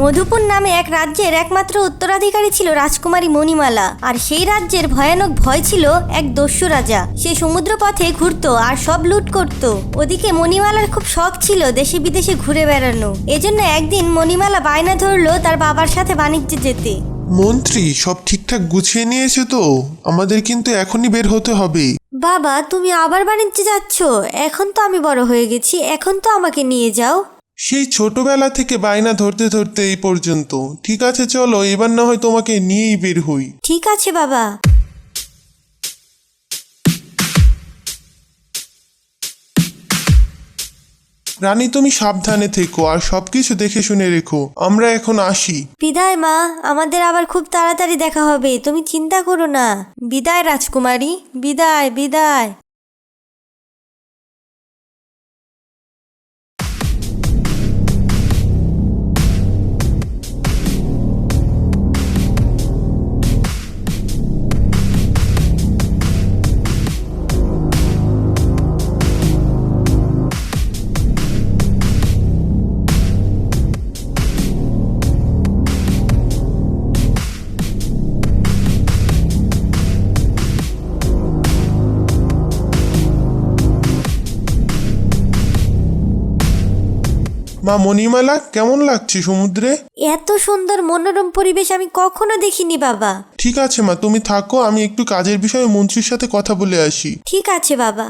মধুপুর নামে এক রাজ্যের একমাত্র উত্তরাধিকারী ছিল রাজকুমারী মণিমালা। আর সেই রাজ্যের ভয়ানক ভয় ছিল এক দস্যু রাজা। সে সমুদ্র পথে ঘুরতো আর সব লুট করত। ওদিকে মণিমালার খুব শখ ছিল দেশে বিদেশে ঘুরে বেড়ানো। এজন্য একদিন মণিমালা বায়না ধরলো তার বাবার সাথে বাণিজ্যে যেতে। মন্ত্রী সব ঠিকঠাক গুছিয়ে নিয়েছে তো? আমাদের কিন্তু এখনই বের হতে হবে। বাবা তুমি আবার বাণিজ্যে যাচ্ছ? এখন তো আমি বড় হয়ে গেছি। এখন তো আমাকে নিয়ে যাও। সেই ছোটবেলা থেকে বায়না ধরতে ধরতে এই পর্যন্ত। ঠিক আছে চলো এবার না হয় তোমাকে নিয়েই বের হই। ঠিক আছে বাবা। রানী তুমি সাবধানে থেকো আর সবকিছু দেখে শুনে রেখো। আমরা এখন আসি। বিদায় মা। আমাদের আবার খুব তাড়াতাড়ি দেখা হবে। তুমি চিন্তা করো না। বিদায় রাজকুমারী। বিদায় বিদায়। মা মণিমালা কেমন লাগছে সমুদ্রে? এত সুন্দর মনোরম পরিবেশ আমি কখনো দেখিনি বাবা। ঠিক আছে মা তুমি থাকো আমি একটু কাজের বিষয়ে মন্ত্রীর সাথে কথা বলে আসি। ঠিক আছে বাবা।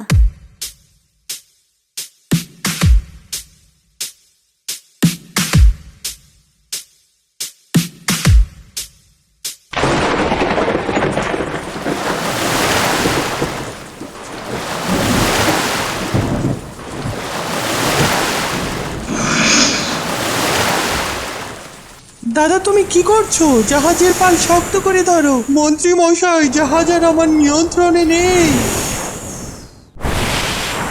দাদা, তুমি কি করছ? জাহাজের পাল শক্ত করে ধরো। মন্ত্রী মশাই জাহাজ আর আমার নিয়ন্ত্রণে নেই।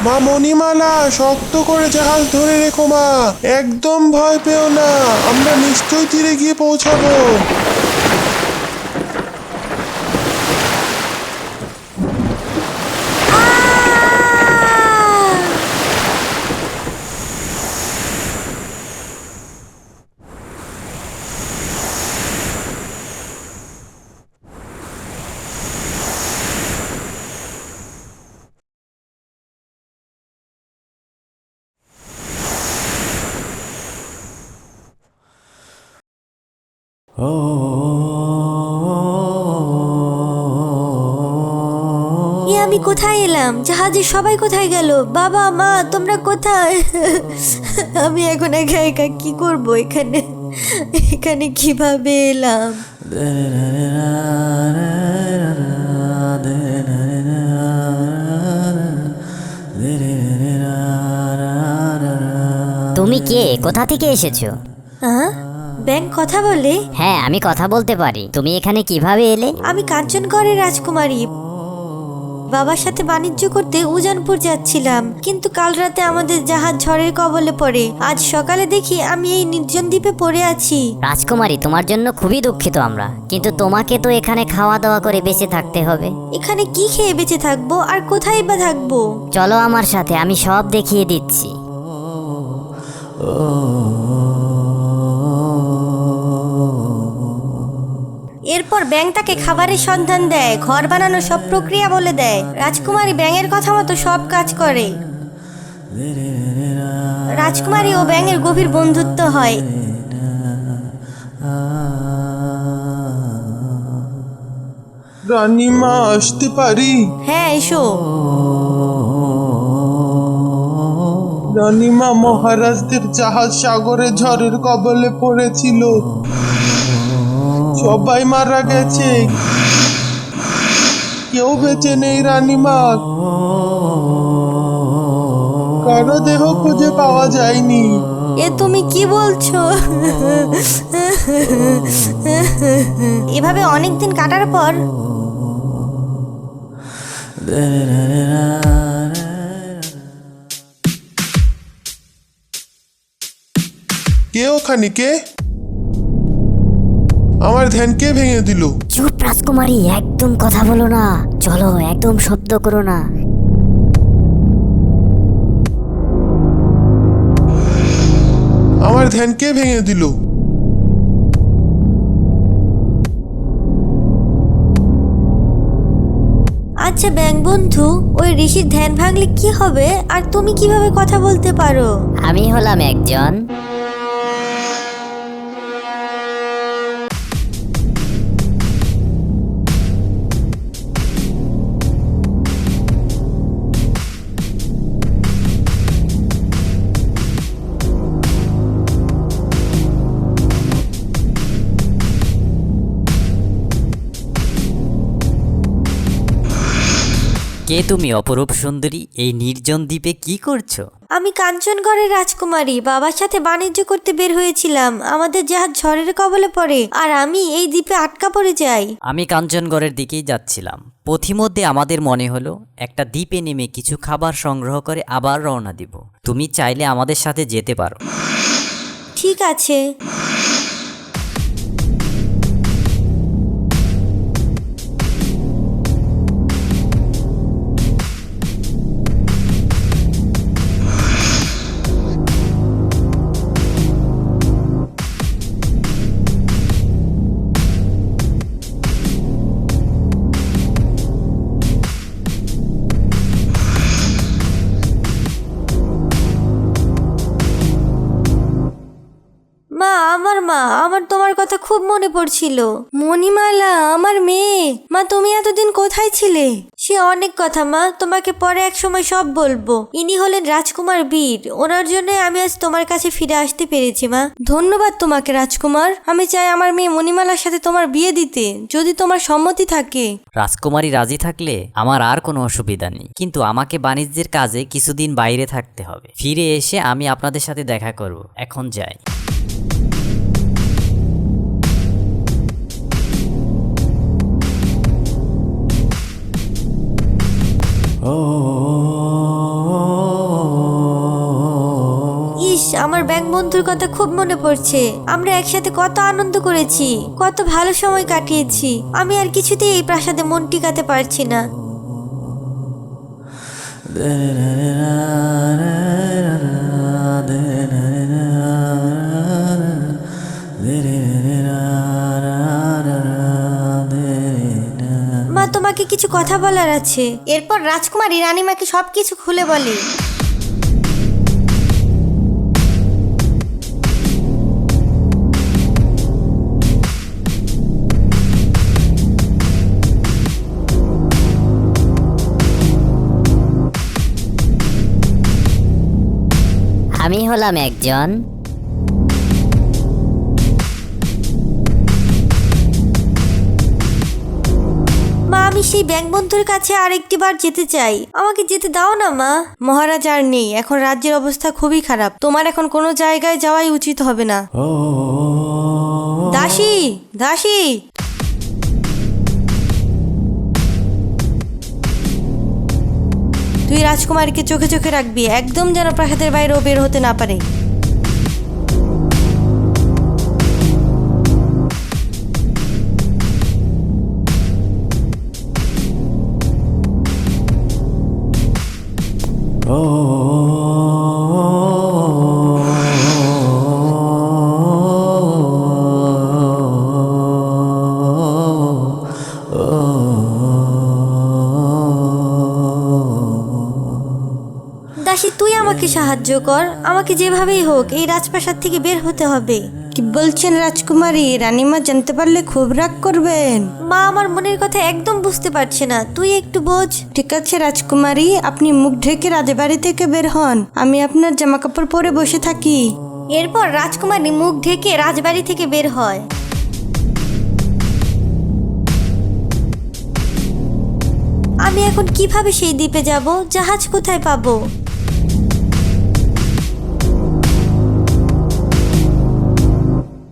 মা মণিমালা, শক্ত করে জাহাজ ধরে রেখো মা। একদম ভয় পেও না, আমরা নিশ্চয়ই তীরে গিয়ে পৌঁছাবো। আমি কোথায় এলাম? জাহাজে সবাই কোথায় গেল? বাবা, মা, তোমরা কোথায়? আমি এখন একা একা কি করব এখানে? এখানে কীভাবে এলাম? তুমি কে? কোথা থেকে এসেছ? ব্যাংক কথা বলে হ্যাঁ আমি কথা বলতে পারি তুমি এখানে কীভাবে এলে আমি কাঞ্চনগড়ের রাজকুমারী বাবার সাথে বাণিজ্য করতে উজানপুর যাচ্ছিলাম কিন্তু কাল রাতে আমাদের জাহাজ ঝড়ের কবলে পড়ে আজ সকালে দেখি আমি এই নির্জন দ্বীপে পড়ে আছি রাজকুমারী তোমার জন্য খুবই দুঃখিত আমরা কিন্তু তোমাকে তো এখানে খাওয়া দাওয়া করে বেঁচে থাকতে হবে এখানে কি খেয়ে বেঁচে থাকব আর কোথায় বা থাকব চলো আমার সাথে আমি সব দেখিয়ে দিচ্ছি এরপর ব্যাং তাকে খাবারের সন্ধান দেয় ঘর বানানোর সব প্রক্রিয়া বলে দেয়। রাজকুমারী ব্যাঙের কথা মতো সব কাজ করে। রাজকুমারী ও ব্যাঙের গভীর বন্ধুত্ব হয়। রানীমা আসতে পারি? হ্যাঁ এসো। রানীমা মহারাজদের জাহাজ সাগরে ঝড়ের কবলে পড়েছিল। সবাই মারা গেছে। কেউ বেঁচে নেই রানীমা কারও দেহ খুঁজে পাওয়া যায়নি। এ তুমি কি বলছো? এভাবে অনেক দিন কাটার পর? কে ওখানে কে? আমার ধ্যান কে ভেঙে দিল? চুপ রাজকুমারী একদম কথা বলো না। চলো একদম শব্দ করো না। আমার ভেঙে দিল? আচ্ছা ব্যাং বন্ধু ওই ঋষির ধ্যান ভাঙলে কি হবে? আর তুমি কীভাবে কথা বলতে পারো? আমি হলাম একজন কে তুমি অপরূপ সুন্দরী? এই নির্জন দ্বীপে কি করছ? আমি কাঞ্চনগড়ের রাজকুমারী। বাবার সাথে বাণিজ্য করতে বের হয়েছিলাম। আমাদের জাহাজ ঝড়ের কবলে পড়ে আর আমি এই দ্বীপে আটকা পড়ে যাই। আমি কাঞ্চনগড়ের দিকেই যাচ্ছিলাম। পথিমধ্যে আমাদের মনে হলো একটা দ্বীপে নেমে কিছু খাবার সংগ্রহ করে আবার রওনা দিব। তুমি চাইলে আমাদের সাথে যেতে পারো। ঠিক আছে। মা, আমার তোমার কথা খুব মনে পড়ছিল। মণিমালা, আমার মেয়ে। মা, তুমি এতদিন কোথায় ছিলে? সে অনেক কথা, মা। তোমাকে পরে এক সময় সব বলব। ইনি হলেন রাজকুমার বীর। ওনার জন্য আমি আজ তোমার কাছে ফিরে আসতে পেরেছি, মা। ধন্যবাদ তোমাকে, রাজকুমার। আমি চাই আমার মেয়ে মণিমালার সাথে তোমার বিয়ে দিতে, যদি তোমার সম্মতি থাকে। রাজকুমারী রাজি থাকলে আমার আর কোনো অসুবিধা নেই। কিন্তু আমাকে বাণিজ্যের কাজে কিছুদিন বাইরে থাকতে হবে। ফিরে এসে আমি আপনাদের সাথে দেখা করব। এখন যাই। ইস, আমার ব্যাংক বন্ধুর কথা খুব মনে পড়ছে। আমরা একসাথে কত আনন্দ করেছি, কত ভালো সময় কাটিয়েছি। আমি আর কিছুতেই এই প্রাসাদে মন টিকাতে পারছি না। তোমাকে কিছু কথা বলার আছে। এরপর রাজকুমারী রানীমাকে সবকিছু খুলে বলে। আমি হলাম একজন আমি সেই ব্যাংক বন্ধুর কাছে আরেকটি বার যেতে চাই। আমাকে যেতে দাও না, মা। মহারাজ আর নেই। এখন রাজ্যের অবস্থা খুবই খারাপ। তোমার এখন কোনো জায়গায় যাওয়াই উচিত হবে না। দাসী! দাসী! তুই রাজকুমারীকে চোখে চোখে রাখবি। একদম যেন প্রাসাদের বাইরেও বের হতে না পারে। দাসী তুই আমাকে সাহায্য কর। আমাকে যেভাবেই হোক এই রাজপ্রাসাদ থেকে বের হতে হবে। কি বলছেন রাজকুমারী? রানীমা জানতে পারলে খুব রাগ করবেন। মা আমার মনের কথা একদম বুঝতে পারছে না। তুই একটু বোঝ। ঠিক আছে রাজকুমারী আপনি মুখ ঢেকে রাজবাড়ি থেকে বের হন। আমি আপনার জামা কাপড় পরে বসে থাকি। এরপর রাজকুমারী মুখ ঢেকে রাজবাড়ি থেকে বের হয়। আমি এখন কীভাবে সেই দ্বীপে যাব? জাহাজ কোথায় পাবো?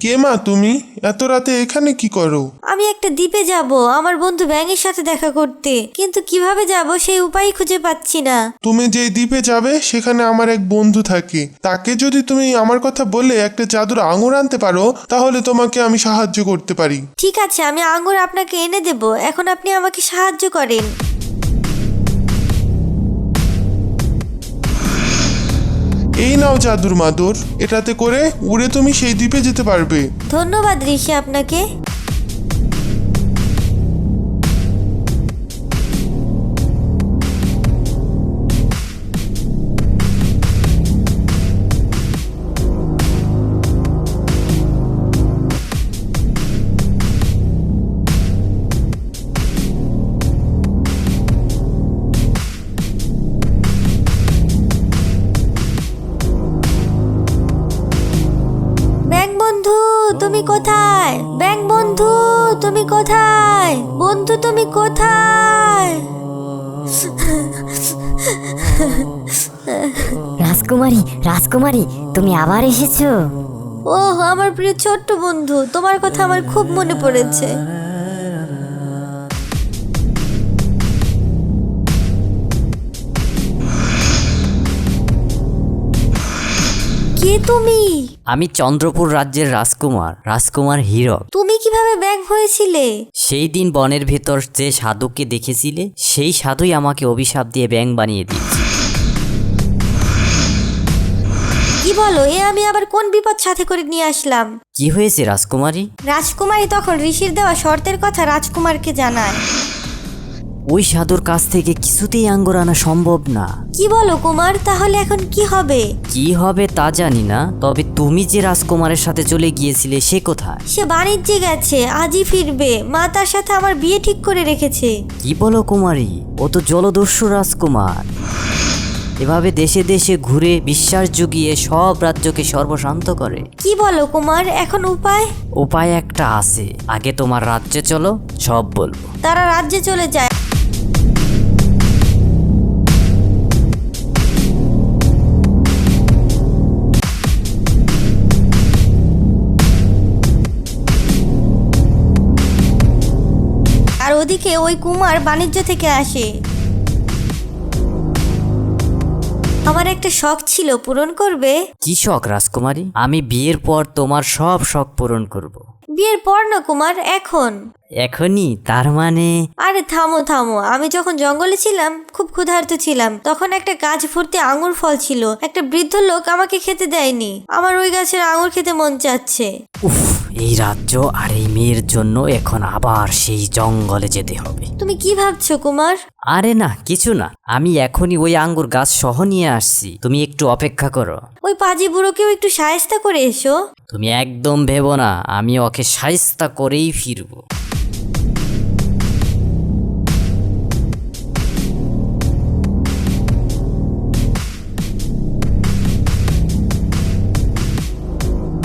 কে মা তুমি? এত রাতে এখানে কি করো? আমি একটা দ্বীপে যাব আমার বন্ধু ব্যাঙের সাথে দেখা করতে। কিন্তু কীভাবে যাব সেই উপায় খুঁজে পাচ্ছি না। তুমি যে দ্বীপে যাবে সেখানে আমার এক বন্ধু থাকে। তাকে যদি তুমি আমার কথা বলে একটা জাদুর আঙুর আনতে পারো তাহলে তোমাকে আমি সাহায্য করতে পারি। ঠিক আছে আমি আঙ্গুর আপনাকে এনে দেব। এখন আপনি আমাকে সাহায্য করেন। এই নাও জাদুর মাদুর। এটাতে করে উড়ে তুমি সেই দ্বীপে যেতে পারবে। ধন্যবাদ ঋষি আপনাকে। কোথায়? ব্যাং বন্ধু তুমি কোথায়? বন্ধু তুমি কোথায়? রাজকুমারী রাজকুমারী তুমি আবার এসেছ? ও আমার প্রিয় ছোট্ট বন্ধু তোমার কথা আমার খুব মনে পড়েছে। কে তুমি? আমি চন্দ্রপুর রাজ্যের রাজকুমার রাজকুমার হীরক। তুমি কীভাবে ব্যাং হয়েছিলে? সেই দিন বনের ভেতর যে সাধুকে দেখেছিলে সেই সাধুই আমাকে অভিশাপ দিয়ে ব্যাং বানিয়ে দিয়েছে। কি বলো এ আমি আবার কোন বিপদ সাথে করে নিয়ে আসলাম? কি হয়েছে রাজকুমারী? রাজকুমারী তখন ঋষির দেওয়া শর্তের কথা রাজকুমারকে জানায়। ওই সাধুর কাছ থেকে কিছুতেই আঙ্গুর আনা সম্ভব না। কি বলো কুমার তাহলে এখন কি হবে? কি হবে তা জানি না তবে তুমি যে রাজকুমারের সাথে চলে গিয়েছিলে সে কোথায়? সে বাণিজ্যে গেছে আজই ফিরবে। মা তার সাথে আমার বিয়ে ঠিক করে রেখেছে। কি বলো কুমারী ও তো জলদস্যু রাজকুমার। এভাবে দেশে দেশে ঘুরে বিশ্বাস জুগিয়ে সব রাজ্যকে সর্বশান্ত করে। কি বলো কুমার এখন উপায়? উপায় একটা আছে আগে তোমার রাজ্যে চলো সব বলব। তারা রাজ্যে চলে যায়। ওদিকে ওই কুমার বাণিজ্য থেকে আসে। আমার একটা শখ ছিল পূরণ করবে? কি শখ রাজকুমারী? আমি বিয়ের পর তোমার সব শখ পূরণ করব। বিয়ের পর না কুমার এখন? এখনই তার মানে? আরে থামো থামো। আমি যখন জঙ্গলে ছিলাম খুব ক্ষুধার্ত ছিলাম। তখন একটা গাছ ভর্তি আঙুর ফল ছিল। একটা বৃদ্ধ লোক আমাকে খেতে দেয়নি। আমার ওই গাছের আঙুর খেতে মন চাচ্ছে। উফ এই রাজ্য আর এই মেয়ের জন্য এখন আবার সেই জঙ্গলে যেতে হবে। তুমি কি ভাবছ কুমার? আরে না কিছু না। আমি এখনই ওই আঙ্গুর গাছ সহ নিয়ে আসছি। তুমি একটু অপেক্ষা করো। ওই পাজি বুড়োকেও একটু সায়স্তা করে এসো। তুমি একদম ভেবো না আমি ওকে সাইস্তা করেই ফিরবো।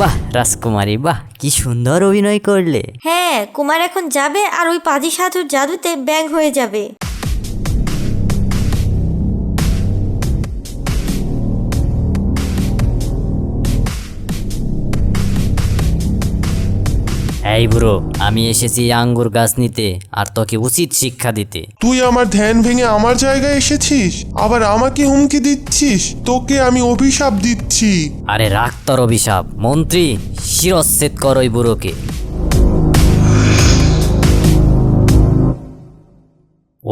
বাহ, রাজকুমারী, বাহ, কি সুন্দর অভিনয় করলে। হ্যাঁ কুমার এখন যাবে আর ওই পাজি সাধুর জাদুতে ব্যাং হয়ে যাবে। এই ব্রো আমি এসেছি আঙ্গুর গাছ নিতে আর তোকে উচিত শিক্ষা দিতে। তুই আমার ধ্যান ভেঙে আমার জায়গায় এসেছিস আবার আমাকে হুমকি দিচ্ছিস তোকে আমি অভিশাপ দিচ্ছি। আরে রাখ তোর অভিশাপ মন্ত্রী শিরচ্ছেদ কর ওই বুড়োকে।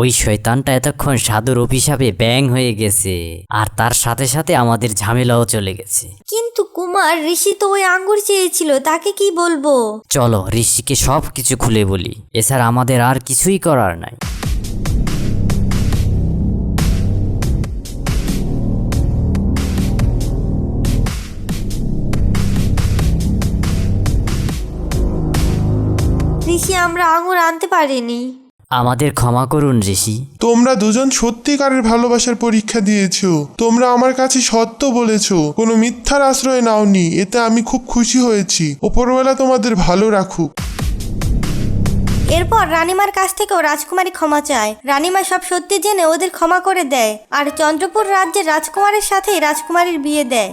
ওই শয়তানটা এতক্ষণ সাধুর অভিশাপে ব্যাং হয়ে গেছে। আর তার সাথে সাথে আমাদের ঝামেলাও চলে গেছে। কিন্তু কুমার ঋষি তো ওই আঙ্গুর চেয়েছিল তাকে কি বলব? চলো ঋষিকে সব কিছু খুলে বলি। এছাড়া আমাদের আর কিছুই করার নাই। ঋষি আমরা আঙুর আনতে পারিনি। আমাদের ক্ষমা করুন ঋষি। তোমরা দুজন সত্যিকারের ভালোবাসার পরীক্ষা দিয়েছ। তোমরা আমার কাছে সত্য বলেছ। কোনো মিথ্যার আশ্রয় নাওনি। এতে আমি খুব খুশি হয়েছি। ওপরওয়ালা তোমাদের ভালো রাখুক। এরপর রানীমার কাছ থেকেও রাজকুমারী ক্ষমা চায়। রানীমা সব সত্যি জেনে ওদের ক্ষমা করে দেয়। আর চন্দ্রপুর রাজ্যের রাজকুমারের সাথেই রাজকুমারীর বিয়ে দেয়।